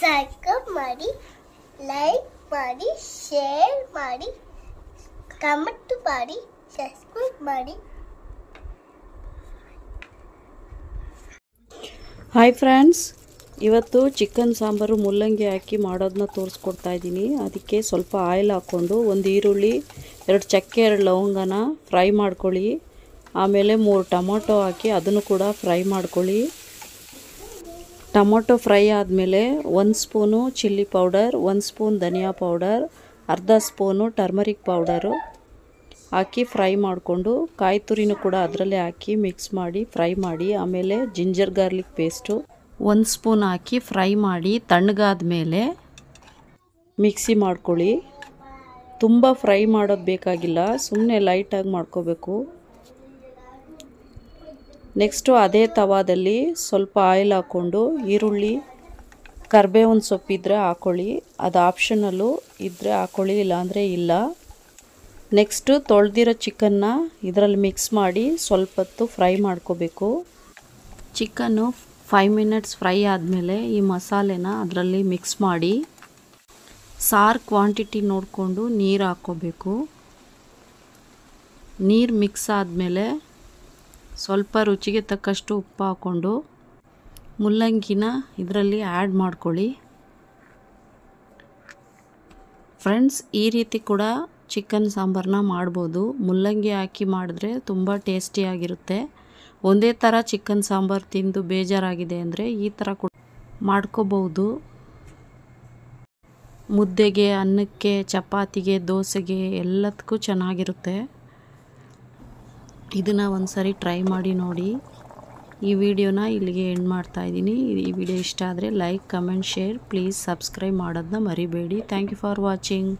Subscribe ಮಾಡಿ like ಮಾಡಿ share ಮಾಡಿ ಕಮೆಂಟ್ ಮಾಡಿ ಸಬ್ಸ್ಕ್ರೈಬ್ ಮಾಡಿ. ಹಾಯ್ ಫ್ರೆಂಡ್ಸ್ ಇವತ್ತು ಚಿಕನ್ ಸಾಂಬಾರು ಮುಲ್ಲಂಗಿ ಹಾಕಿ ಮಾಡೋದನ್ನ ತೋರಿಸ್ಕೊಡ್ತಾ ಇದ್ದೀನಿ. ಅದಕ್ಕೆ ಸ್ವಲ್ಪ ಆಯಿಲ್ ಹಾಕ್ಕೊಂಡು ಒಂದು ಈರುಳ್ಳಿ, ಎರಡು ಚಕ್ಕೆ, ಎರಡು ಲವಂಗನ ಫ್ರೈ ಮಾಡ್ಕೊಳ್ಳಿ. ಆಮೇಲೆ ಮೂರು ಟೊಮೊಟೊ ಹಾಕಿ ಅದನ್ನು ಕೂಡ ಫ್ರೈ ಮಾಡ್ಕೊಳ್ಳಿ. ಟೊಮೊಟೊ ಫ್ರೈ ಆದಮೇಲೆ ಒಂದು ಸ್ಪೂನು ಚಿಲ್ಲಿ ಪೌಡರ್, ಒಂದು ಸ್ಪೂನ್ ಧನಿಯಾ ಪೌಡರ್, ಅರ್ಧ ಸ್ಪೂನು ಟರ್ಮರಿಕ್ ಪೌಡರು ಹಾಕಿ ಫ್ರೈ ಮಾಡಿಕೊಂಡು ಕಾಯಿ ತುರಿನೂ ಕೂಡ ಅದರಲ್ಲೇ ಹಾಕಿ ಮಿಕ್ಸ್ ಮಾಡಿ ಫ್ರೈ ಮಾಡಿ, ಆಮೇಲೆ ಜಿಂಜರ್ ಗಾರ್ಲಿಕ್ ಪೇಸ್ಟು ಒಂದು ಸ್ಪೂನ್ ಹಾಕಿ ಫ್ರೈ ಮಾಡಿ ತಣ್ಣಗಾದ ಮೇಲೆ ಮಿಕ್ಸಿ ಮಾಡ್ಕೊಳ್ಳಿ. ತುಂಬ ಫ್ರೈ ಮಾಡೋದು ಬೇಕಾಗಿಲ್ಲ ಸುಮ್ಮನೆ ಲೈಟಾಗಿ ಮಾಡ್ಕೋಬೇಕು. ನೆಕ್ಸ್ಟು ಅದೇ ತವಾದಲ್ಲಿ ಸ್ವಲ್ಪ ಆಯಿಲ್ ಹಾಕ್ಕೊಂಡು ಈರುಳ್ಳಿ ಕರ್ಬೇವಿನ ಸೊಪ್ಪಿದ್ರೆ ಹಾಕ್ಕೊಳ್ಳಿ ಅದು ಆಪ್ಷನಲ್ಲು ಇದ್ದರೆ ಹಾಕ್ಕೊಳ್ಳಿ ಇಲ್ಲಾಂದರೆ ಇಲ್ಲ. ನೆಕ್ಸ್ಟು ತೊಳೆದಿರೋ ಚಿಕನ್ನ ಇದರಲ್ಲಿ ಮಿಕ್ಸ್ ಮಾಡಿ ಸ್ವಲ್ಪ ಹೊತ್ತು ಫ್ರೈ ಮಾಡ್ಕೋಬೇಕು. ಚಿಕನ್ನು ಫೈವ್ ಮಿನಿಟ್ಸ್ ಫ್ರೈ ಆದಮೇಲೆ ಈ ಮಸಾಲೆನ ಅದರಲ್ಲಿ ಮಿಕ್ಸ್ ಮಾಡಿ ಸಾರು ಕ್ವಾಂಟಿಟಿ ನೋಡಿಕೊಂಡು ನೀರು ಹಾಕ್ಕೋಬೇಕು. ನೀರು ಮಿಕ್ಸ್ ಆದಮೇಲೆ ಸ್ವಲ್ಪ ರುಚಿಗೆ ತಕ್ಕಷ್ಟು ಉಪ್ಪು ಹಾಕ್ಕೊಂಡು ಮುಲ್ಲಂಗಿನ ಇದರಲ್ಲಿ ಆ್ಯಡ್ ಮಾಡ್ಕೊಳ್ಳಿ. ಫ್ರೆಂಡ್ಸ್, ಈ ರೀತಿ ಕೂಡ ಚಿಕನ್ ಸಾಂಬಾರನ್ನ ಮಾಡ್ಬೋದು. ಮುಲ್ಲಂಗಿ ಹಾಕಿ ಮಾಡಿದ್ರೆ ತುಂಬ ಟೇಸ್ಟಿಯಾಗಿರುತ್ತೆ ಒಂದೇ ಥರ ಚಿಕನ್ ಸಾಂಬಾರು ತಿಂದು ಬೇಜಾರಾಗಿದೆ ಅಂದರೆ ಈ ಥರ ಕೂಡ ಮಾಡ್ಕೋಬೋದು. ಮುದ್ದೆಗೆ, ಅನ್ನಕ್ಕೆ, ಚಪಾತಿಗೆ, ದೋಸೆಗೆ ಎಲ್ಲದಕ್ಕೂ ಚೆನ್ನಾಗಿರುತ್ತೆ. ಇದನ್ನು ಒಂದು ಸಾರಿ ಟ್ರೈ ಮಾಡಿ ನೋಡಿ. ಈ ವಿಡಿಯೋನ ಇಲ್ಲಿಗೆ ಎಂಡ್ ಮಾಡ್ತಾ ಇದ್ದೀನಿ. ಈ ವಿಡಿಯೋ ಇಷ್ಟ ಆದರೆ like comment share please subscribe ಮಾಡೋದನ್ನ ಮರಿಬೇಡಿ. Thank you for watching